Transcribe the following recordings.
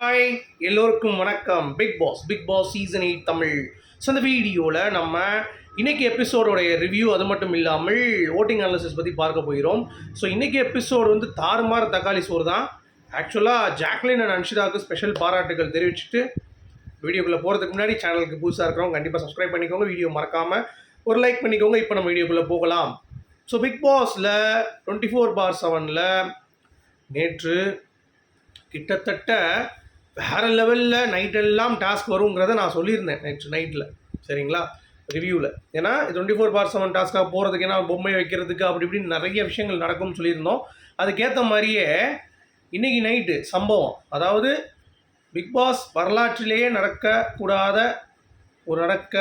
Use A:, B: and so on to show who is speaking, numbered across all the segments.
A: Hi எல்லோருக்கும் வணக்கம். Big boss big boss season eight Tamil. So இந்த வீடியோவில் நம்ம இன்னைக்கு எபிசோடோடைய ரிவ்யூ அது மட்டும் இல்லாமல் ஓட்டிங் அனாலிசிஸ் பற்றி பார்க்க போகிறோம். ஸோ இன்றைக்கி எபிசோடு வந்து தாறுமாறு தக்காளி சோறு தான். ஆக்சுவலாக ஜாக்லின் அண்ட் அன்ஷிதாவுக்கு ஸ்பெஷல் பாராட்டுகள் தெரிவிச்சுட்டு வீடியோக்குள்ளே போகிறதுக்கு முன்னாடி சேனலுக்கு புதுசாக இருக்கிறவங்க கண்டிப்பாக சப்ஸ்கிரைப் பண்ணிக்கோங்க. வீடியோ மறக்காமல் ஒரு லைக் பண்ணிக்கோங்க. இப்போ நம்ம வீடியோக்குள்ளே போகலாம். ஸோ பிக் பாஸில் டுவெண்ட்டி ஃபோர் பார் செவனில் நேற்று கிட்டத்தட்ட வேறு லெவலில் நைட்டெல்லாம் டாஸ்க் வருங்கிறத நான் சொல்லியிருந்தேன் நைட் நைட்டில் சரிங்களா? ரிவ்யூவில் ஏன்னா டுவெண்ட்டி ஃபோர் பார் செவன் டாஸ்க்காக போகிறதுக்கு ஏன்னா பொம்மை வைக்கிறதுக்கு அப்படி இப்படின்னு நிறைய விஷயங்கள் நடக்கும்னு சொல்லியிருந்தோம். அதுக்கேற்ற மாதிரியே இன்றைக்கி நைட்டு சம்பவம். அதாவது பிக் பாஸ் வரலாற்றிலேயே நடக்கக்கூடாத ஒரு நடக்க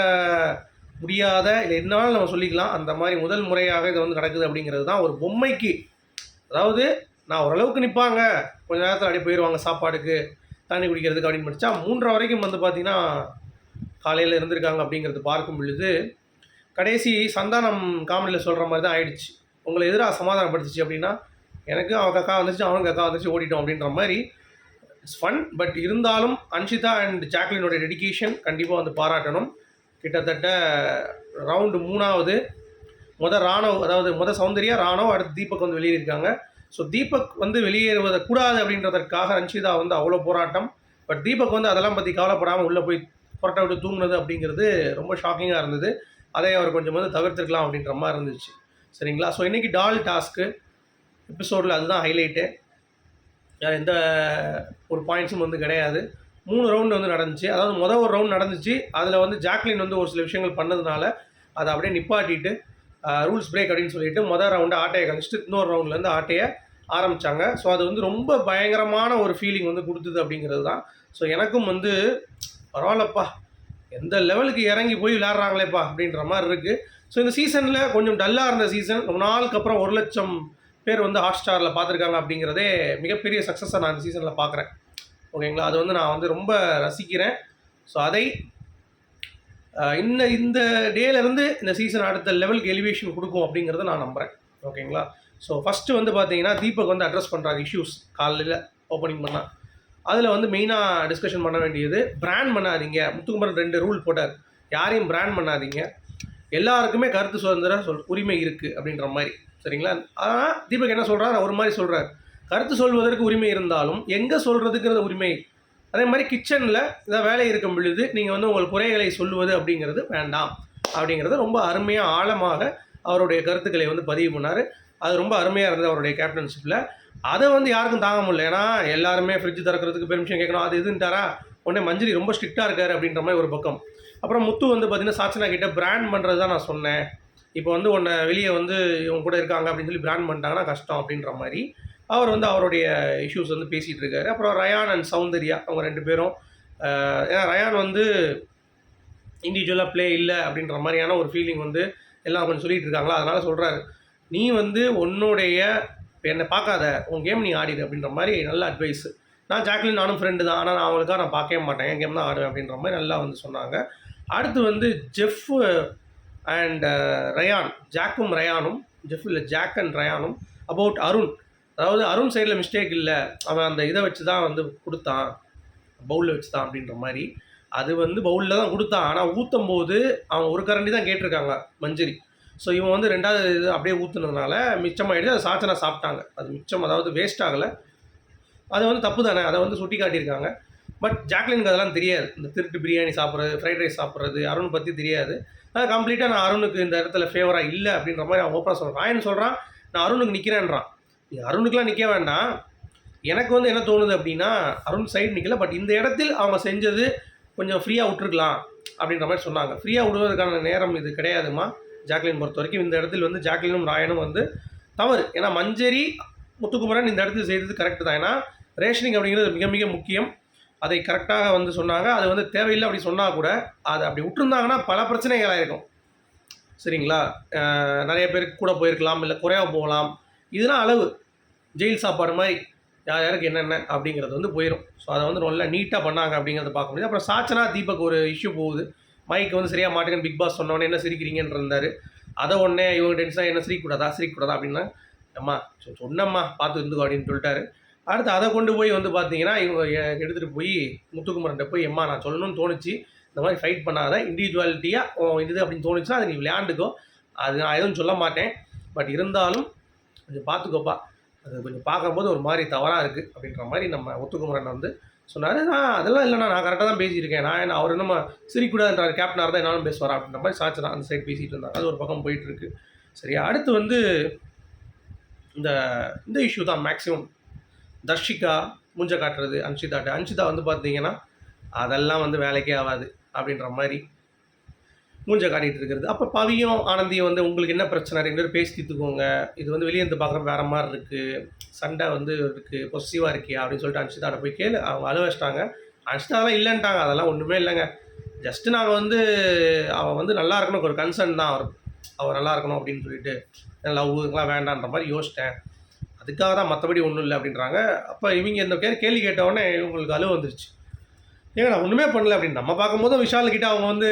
A: முடியாத இல்லை என்னாலும் நம்ம சொல்லிக்கலாம் அந்த மாதிரி முதல் முறையாக இது வந்து நடக்குது அப்படிங்கிறது தான் ஒரு பொம்மைக்கு. அதாவது நான் ஓரளவுக்கு நிற்பாங்க கொஞ்ச நேரத்தில் அப்படியே போயிடுவாங்க சாப்பாடுக்கு. தண்ணி குடிக்கிறதுக்கு அப்படின்னு படித்தா மூன்றரை வரைக்கும் வந்து பார்த்திங்கன்னா காலையில் இருந்திருக்காங்க அப்படிங்கிறது பார்க்கும் பொழுது கடைசி சந்தானம் காமெடியில் சொல்கிற மாதிரி தான் ஆயிடுச்சு. உங்களை எதிராக சமாதானப்படுத்துச்சு அப்படின்னா எனக்கு அவன் கக்கா வந்துச்சு அவனுக்கு கக்கா வந்துச்சு ஓடிட்டோம் அப்படின்ற மாதிரி இட்ஸ் ஃபன் பட் இருந்தாலும் அன்ஷிதா அண்ட் ஜாக்லினோட டெடிக்கேஷன் கண்டிப்பாக வந்து பாராட்டணும். கிட்டத்தட்ட ரவுண்டு மூணாவது முத ராணவ் அதாவது முத சௌந்தர்யா ராணவ் அடுத்து தீபக் வந்து வெளியேறியிருக்காங்க. ஸோ தீபக் வந்து வெளியேறுவதை கூடாது அப்படின்றதற்காக ரஞ்சிதா வந்து அவ்வளோ போராட்டம். பட் தீபக் வந்து அதெல்லாம் பற்றி கவலைப்படாமல் உள்ளே போய் புரட்ட விட்டு தூங்குனது அப்படிங்கிறது ரொம்ப ஷாக்கிங்காக இருந்தது. அதை அவர் கொஞ்சம் வந்து தவிர்த்துருக்கலாம் அப்படின்ற மாதிரி இருந்துச்சு. சரிங்களா? ஸோ இன்றைக்கி டால் டாஸ்க்கு எபிசோடில் அதுதான் ஹைலைட்டு எந்த ஒரு பாயிண்ட்ஸும் வந்து கிடையாது. மூணு ரவுண்டு வந்து நடந்துச்சு. அதாவது மொதல் ஒரு ரவுண்ட் நடந்துச்சு. அதில் வந்து ஜாக்லின் வந்து ஒரு சில விஷயங்கள் பண்ணதுனால அதை அப்படியே நிப்பாட்டிட்டு ரூல்ஸ் பிரேக் அப்படின்னு சொல்லிட்டு மொதல் ரவுண்டு ஆட்டையை கழிச்சிட்டு இன்னொரு ரவுண்ட்லேருந்து ஆட்டையை ஆரம்பித்தாங்க ஸோ அது வந்து ரொம்ப பயங்கரமான ஒரு ஃபீலிங் வந்து கொடுத்தது அப்படிங்கிறது தான். ஸோ எனக்கும் வந்து பரவாயில்லப்பா எந்த லெவலுக்கு இறங்கி போய் விளையாடுறாங்களேப்பா அப்படின்ற மாதிரி இருக்குது ஸோ இந்த சீசனில் கொஞ்சம் டல்லாக இருந்த சீசன் ரொம்ப நாளுக்கு அப்புறம் ஒரு லட்சம் பேர் வந்து ஹாட் ஸ்டாரில் பார்த்துருக்காங்க அப்படிங்கிறதே மிகப்பெரிய சக்ஸஸை நான் இந்த சீசனில் பார்க்குறேன். ஓகேங்களா அது வந்து நான் வந்து ரொம்ப ரசிக்கிறேன். ஸோ அதை இன்னும் இந்த டேலேருந்து இந்த சீசன் அடுத்த லெவலுக்கு எலிவேஷன் கொடுக்கும் அப்படிங்கிறத நான் நம்புகிறேன் ஓகேங்களா ஸோ ஃபஸ்ட்டு வந்து பார்த்தீங்கன்னா தீபக் வந்து அட்ரஸ் பண்ணுறாங்க இஷ்யூஸ் காலையில் ஓப்பனிங் பண்ணால் அதில் வந்து மெயினாக டிஸ்கஷன் பண்ண வேண்டியது பிராண்ட் பண்ணாதீங்க. முத்துக்குமரன் ரெண்டு ரூல் போட்டார். யாரையும் பிராண்ட் பண்ணாதீங்க. எல்லாருக்குமே கருத்து சுதந்திர சொல் உரிமை இருக்குது அப்படின்ற மாதிரி. சரிங்களா? ஆனால் தீபக் என்ன சொல்கிறார் ஒரு மாதிரி சொல்கிறார் கருத்து சொல்வதற்கு உரிமை இருந்தாலும் எங்கே சொல்கிறதுங்கிறது உரிமை. அதே மாதிரி கிச்சனில் ஏதாவது வேலை இருக்கும் பொழுது நீங்கள் வந்து உங்கள் குறைகளை சொல்லுவது அப்படிங்கிறது வேண்டாம். அப்படிங்கிறத ரொம்ப அருமையாக ஆழமாக அவருடைய கருத்துக்களை வந்து பதிவு பண்ணார். அது ரொம்ப அருமையாக இருந்தது அவருடைய கேப்டன்ஷிப்பில் அதை வந்து யாருக்கும் தாங்க முடியல. ஏன்னா எல்லாருமே ஃப்ரிட்ஜ் திறக்கிறதுக்கு பெர்மிஷன் கேட்கணும். அது இதுன்ட்டாரா? உடனே மஞ்சரி ரொம்ப ஸ்ட்ரிக்டாக இருக்கார் அப்படின்ற மாதிரி ஒரு பக்கம். அப்புறம் முத்து வந்து பார்த்திங்கன்னா சாச்சனா கிட்ட பிராண்ட் பண்ணுறது தான் நான் சொன்னேன். இப்போ வந்து உன்னை வெளியே வந்து இவங்க கூட இருக்காங்க அப்படின்னு சொல்லி பிராண்ட் பண்ணிட்டாங்கன்னா கஷ்டம் அப்படின்ற மாதிரி. அவர் வந்து அவருடைய இஷ்யூஸ் வந்து பேசிகிட்டு இருக்காரு அப்புறம் ரயான் அண்ட் சௌந்தர்யா அவங்க ரெண்டு பேரும் ஏன்னா ரயான் வந்து இண்டிவிஜுவலாக ப்ளே இல்லை அப்படின்ற மாதிரியான ஒரு ஃபீலிங் வந்து எல்லாம் கொஞ்சம் சொல்லிட்டு இருக்காங்களா அதனால் சொல்கிறாரு நீ வந்து உன்னுடைய என்னை பார்க்காத உன் கேம் நீ ஆடிடு அப்படின்ற மாதிரி நல்ல அட்வைஸ் நான் ஜாக்லின் நானும் ஃப்ரெண்டு தான். ஆனால் நான் அவங்களுக்காக நான் பார்க்கவே மாட்டேன். என் கேம் தான் ஆடுவேன் அப்படின்ற மாதிரி நல்லா வந்து சொன்னாங்க. அடுத்து வந்து ஜெஃப் அண்ட் ரயான் ஜாக்கும் ரயானும் ஜெஃப் இல்லை ஜாக் அண்ட் ரயானும் அபவுட் அருண். அதாவது அருண் சைடில் மிஸ்டேக் இல்லை. அவன் அந்த இதை வச்சு தான் வந்து கொடுத்தான். பவுலில் வச்சு தான் அப்படின்ற மாதிரி. அது வந்து பவுலில் தான் கொடுத்தான். ஆனால் ஊற்றும் போது அவன் ஒரு கரண்டி தான் கேட்டிருக்காங்க மஞ்சரி. ஸோ இவன் வந்து ரெண்டாவது இது அப்படியே ஊற்றுனதுனால மிச்சமாகிடுது அதை சாச்சனா சாப்பிட்டாங்க. அது மிச்சம் அதாவது வேஸ்ட் ஆகலை. அது வந்து தப்பு தானே. அதை வந்து சுட்டி காட்டியிருக்காங்க பட் ஜாக்லினுக்கு அதெல்லாம் தெரியாது. இந்த திருட்டு பிரியாணி சாப்பிட்றது ஃப்ரைட் ரைஸ் சாப்பிட்றது அருண் பற்றி தெரியாது. அது கம்ப்ளீட்டாக நான் அருணுக்கு இந்த இடத்துல ஃபேவராக இல்லை அப்படின்ற மாதிரி அவன் ஓப்பனாக சொல்கிறான் ராயன் சொல்கிறான் நான் அருணுக்கு நிற்கிறேன்றான் நீ அருணுக்குலாம் நிற்க வேண்டாம். எனக்கு வந்து என்ன தோணுது அப்படின்னா அருண் சைடு நிற்கல பட் இந்த இடத்தில் அவங்க செஞ்சது கொஞ்சம் ஃப்ரீயாக விட்டுருக்கலாம் அப்படின்ற மாதிரி சொன்னாங்க. ஃப்ரீயாக விடுவதற்கான நேரம் இது கிடையாதுமா ஜாக்லின் பொறுத்த வரைக்கும் இந்த இடத்தில் வந்து ஜாக்லினும் ராயனும் வந்து தவறு. ஏன்னா மஞ்சரி முத்துக்குமரன் இந்த இடத்துல செய்தது கரெக்டு தான். ஏன்னா ரேஷனிங் அப்படிங்கிறது மிக மிக முக்கியம். அதை கரெக்டாக வந்து சொன்னாங்க. அது வந்து தேவையில்லை அப்படி சொன்னால் கூட அதை அப்படி விட்டுருந்தாங்கன்னா பல பிரச்சனைகள் இருக்கும் சரிங்களா? நிறைய பேருக்கு கூட போயிருக்கலாம் இல்லை குறையாக போகலாம். இதெல்லாம் அளவு. ஜெயில் சாப்பாடு மாதிரி யார் யாருக்கு என்னென்ன அப்படிங்கிறது வந்து போயிடும் ஸோ அதை வந்து நல்லா நீட்டாக பண்ணாங்க அப்படிங்கிறத பார்க்க முடியுது. அப்புறம் சாச்சனா தீபக் ஒரு இஷ்யூ போகுது. மைக் வந்து சரியாக மாட்டேங்கன்னு பிக் பாஸ் சொன்னோடனே என்ன சிரிக்கிறீங்கன்னு இருந்தார். அதை உடனே இவங்க டென்ஷனாக என்ன சிரிக்கக்கூடாதா? சிரிக்கக்கூடாதா அப்படின்னா அம்மா சொன்னம்மா பார்த்து இருந்துக்கோ அப்படின்னு சொல்லிட்டாரு. அடுத்து அதை கொண்டு போய் வந்து பார்த்தீங்கன்னா இவங்க எடுத்துகிட்டு போய் முத்துக்குமரன்ட்ட போய் எம்மா நான் சொல்லணும்னு தோணுச்சு. இந்த மாதிரி ஃபைட் பண்ணாத. இண்டிவிஜுவாலிட்டியாக இது அப்படின்னு தோணுச்சுன்னா அது நீ விளையாண்டுக்கோ. அது நான் எதுவும் சொல்ல மாட்டேன். பட் இருந்தாலும் கொஞ்சம் பார்த்துக்கோப்பா. அது கொஞ்சம் பார்க்கும்போது ஒரு மாதிரி தவறாக இருக்குது அப்படின்ற மாதிரி நம்ம ஒத்துக்குமரன் வந்து சொன்னார். நான் அதெல்லாம் இல்லைண்ணா நான் கரெக்டாக தான் பேசியிருக்கேன். நான் என்ன அவர் நம்ம சிரிக்கூடாதுன்றார் கேப்டனாக தான் என்னாலும் பேசுவார்? அப்படின்ற மாதிரி சாச்சனா அந்த சைடு பேசிகிட்டு இருந்தாங்க அது ஒரு பக்கம் போயிட்டுருக்கு சரி சரியா அடுத்து வந்து இந்த இந்த இஷ்யூ தான் மேக்ஸிமம் தர்ஷிகா மூஞ்ச காட்டுறது அன்ஷிதாட்ட. அன்ஷிதா வந்து பார்த்தீங்கன்னா அதெல்லாம் வந்து வேலைக்கே ஆகாது அப்படின்ற மாதிரி மூஞ்ச காட்டிகிட்டு இருக்கிறது. அப்போ பவியும் ஆனந்தியும் வந்து உங்களுக்கு என்ன பிரச்சனை? ரெண்டு பேரும் பேசி தீர்த்துக்கோங்க இது வந்து வெளியே இருந்து பார்க்குற வேறு மாதிரி இருக்குது சண்டை வந்து இருக்குது பொசிட்டிவாக இருக்கியா? அப்படின்னு சொல்லிட்டு அன்ஷிதாட்ட போய் கேளு. அவங்க அழுவ வச்சிட்டாங்க அன்ஷிதாலாம் இல்லைன்ட்டாங்க. அதெல்லாம் ஒன்றுமே இல்லைங்க. ஜஸ்ட்டு நாங்கள் வந்து அவன் வந்து நல்லா இருக்கணும். ஒரு கன்சர்ன் தான். அவர் அவர் நல்லா இருக்கணும் அப்படின்னு சொல்லிட்டு லவ்லாம் வேண்டான்ற மாதிரி யோசிச்சிட்டேன் அதுக்காக தான் மற்றபடி ஒன்றும் இல்லை அப்படின்றாங்க. அப்போ இவங்க இந்த கே கேள்வி கேட்டவுடனே இவங்களுக்கு அழுவ வந்துருச்சு. ஏங்க நான் ஒன்றுமே பண்ணல அப்படின்னு நம்ம பார்க்கும்போது விஷால் கிட்ட அவங்க வந்து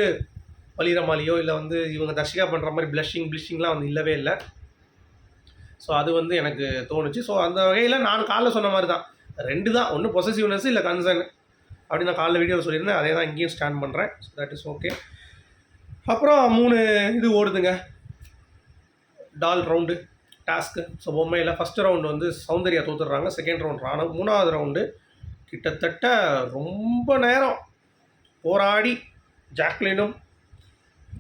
A: பலிரமாலியோ இல்லை வந்து இவங்க தர்ஷிகா பண்ணுற மாதிரி ப்ளஷிங் ப்ளிஷிங்லாம் வந்து இல்லவே இல்லை. ஸோ அது வந்து எனக்கு தோணுச்சு. ஸோ அந்த வகையில் நான் காலைல சொன்ன மாதிரி தான் ரெண்டு தான் ஒன்று பொசசிவ்னஸ் இல்லை கன்சர்ன் அப்படின்னு நான் காலைல வீடியோவில் சொல்லியிருந்தேன். அதே தான் இங்கேயும் ஸ்டாண்ட் பண்ணுறேன் ஸோ தட் இஸ் ஓகே அப்புறம் மூணு இது ஓடுதுங்க. டால் ரவுண்டு டாஸ்க்கு ஸோ பொம்மையில் ஃபஸ்ட்டு ரவுண்டு வந்து சௌந்தர்யா தோத்துடுறாங்க. செகண்ட் ரவுண்ட் ராணுவ. மூணாவது ரவுண்டு கிட்டத்தட்ட ரொம்ப நேரம் போராடி ஜாக்லினும்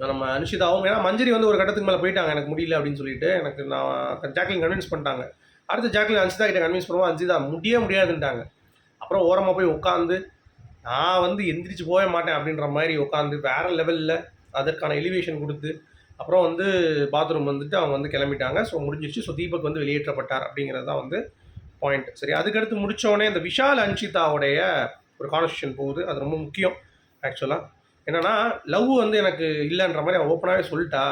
A: நம்ம அனுஷிதாவும் ஏன்னா மஞ்சரி வந்து ஒரு கட்டத்துக்கு மேலே போயிட்டாங்க எனக்கு முடியல அப்படின்னு சொல்லிட்டு எனக்கு நான் ஜாக்லின் கன்வின்ஸ் பண்ணிட்டாங்க. அடுத்து ஜாக்லின் அன்சிதா கிட்ட கன்வின்ஸ் பண்ணுவோம் அன்சிதா முடிய முடியாதுன்ட்டாங்க அப்புறம் ஓரமாக போய் உட்காந்து நான் வந்து எந்திரிச்சு போக மாட்டேன் அப்படின்ற மாதிரி உட்காந்து வேறு லெவலில் அதற்கான எலிவேஷன் கொடுத்து அப்புறம் வந்து பாத்ரூம் வந்துட்டு அவங்க வந்து கிளம்பிட்டாங்க. ஸோ முடிஞ்சிச்சு ஸோ தீபக் வந்து வெளியேற்றப்பட்டார் அப்படிங்கிறது தான் வந்து பாயிண்ட் சரி அதுக்கடுத்து முடித்தோடனே இந்த விஷால் அன்ஷிதாவுடைய ஒரு கான்வர்சேஷன் போகுது. அது ரொம்ப முக்கியம் ஆக்சுவலாக என்னன்னா லவ் வந்து எனக்கு இல்லைன்ற மாதிரி அவன் ஓப்பனாகவே சொல்லிட்டா.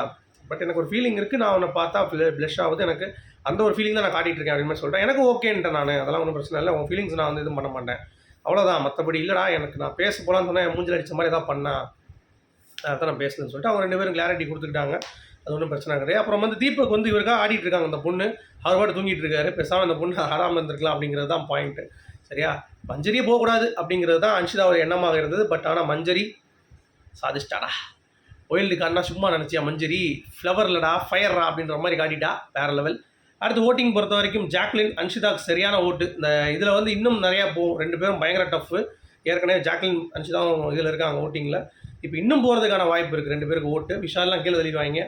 A: பட் எனக்கு ஒரு ஃபீலிங் இருக்குது நான் அவனை பார்த்தா ப்ளஷ் ஆகுது. எனக்கு அந்த ஒரு ஃபீலிங் தான் நான் காட்டிகிட்டு இருக்கேன் அப்படின்னு மாதிரி சொல்லிட்டேன் எனக்கு ஓகேன்ட்டேன் நான். அதெல்லாம் ஒன்றும் பிரச்சனை இல்லை. உன் ஃபீலிங்ஸ் நான் வந்து இது பண்ண மாட்டேன். அவ்வளோதான் மற்றபடி இல்லைடா. எனக்கு நான் பேச போகலான்னு சொன்னால் மூஞ்சில் அடித்த மாதிரி ஏதாவது பண்ணா. அதான் நான் பேசுனேன்னு சொல்லிட்டு அவங்க ரெண்டு பேரும் கிளாரிட்டி கொடுத்துக்கிட்டாங்க. அது ஒன்றும் பிரச்சனை கிடையாது. அப்புறம் வந்து தீபக் வந்து இவருக்காக ஆடிட்டு இருக்காங்க. அந்த பொண்ணு அவர் பாட்டு தூங்கிட்டு இருக்காரு. பேசாமல் அந்த பொண்ணு ஆடாமல் இருந்திருக்கலாம் அப்படிங்கிறது தான் பாயிண்ட்டு சரியா? மஞ்சரியே போகக்கூடாது அப்படிங்கிறது தான் அன்ஷிதாவோட எண்ணமாக இருந்தது. பட் ஆனால் மஞ்சரி சாதிச்சிட்டாடா ஒயில்டுக்காரனா சும்மா நினச்சியா மஞ்சரி? ஃப்ளவர்லடா ஃபயர்ரா அப்படின்ற மாதிரி காட்டிட்டா வேறு லெவல் அடுத்து ஓட்டிங் பொறுத்த வரைக்கும் ஜாக்லின் அன்ஷிதாக்கு சரியான ஓட்டு இந்த இதில் வந்து இன்னும் நிறையா போகும் ரெண்டு பேரும் பயங்கர டஃப்பு ஏற்கனவே ஜாக்லின் அன்ஷிதாவும் இதில் இருக்காங்க ஓட்டிங்கில் இப்போ இன்னும் போகிறதுக்கான வாய்ப்பு இருக்குது ரெண்டு பேருக்கு ஓட்டு விஷால்லாம் கீழே தள்ளிடுவாங்க.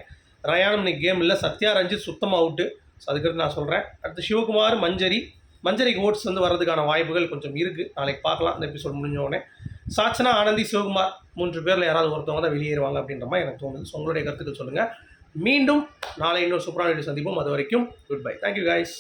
A: ரயானம் இன்னைக்கு கேம் இல்லை. சத்யா ரஞ்சித் சுத்தமாக அவுட்டு ஸோ அதுக்கடுத்து நான் சொல்கிறேன் அடுத்து சிவகுமார் மஞ்சரி. மஞ்சரிக்கு ஓட்ஸ் வந்து வர்றதுக்கான வாய்ப்புகள் கொஞ்சம் இருக்குது நாளைக்கு பார்க்கலாம். இந்த எபிசோட் முடிஞ்ச உடனே. சாச்சனா ஆனந்தி சிவகுமார் மூன்று பேரில் யாராவது ஒருத்தவங்க தான் வெளியேறுவாங்க அப்படின்ற மாதிரி எனக்கு தோணுது. ஸோ உங்களுடைய கருத்துக்கள் சொல்லுங்கள் மீண்டும் நாளை இன்னொரு சூப்பரான வீடியோ சந்திப்போம். அது வரைக்கும் குட் பை தேங்க்யூ guys.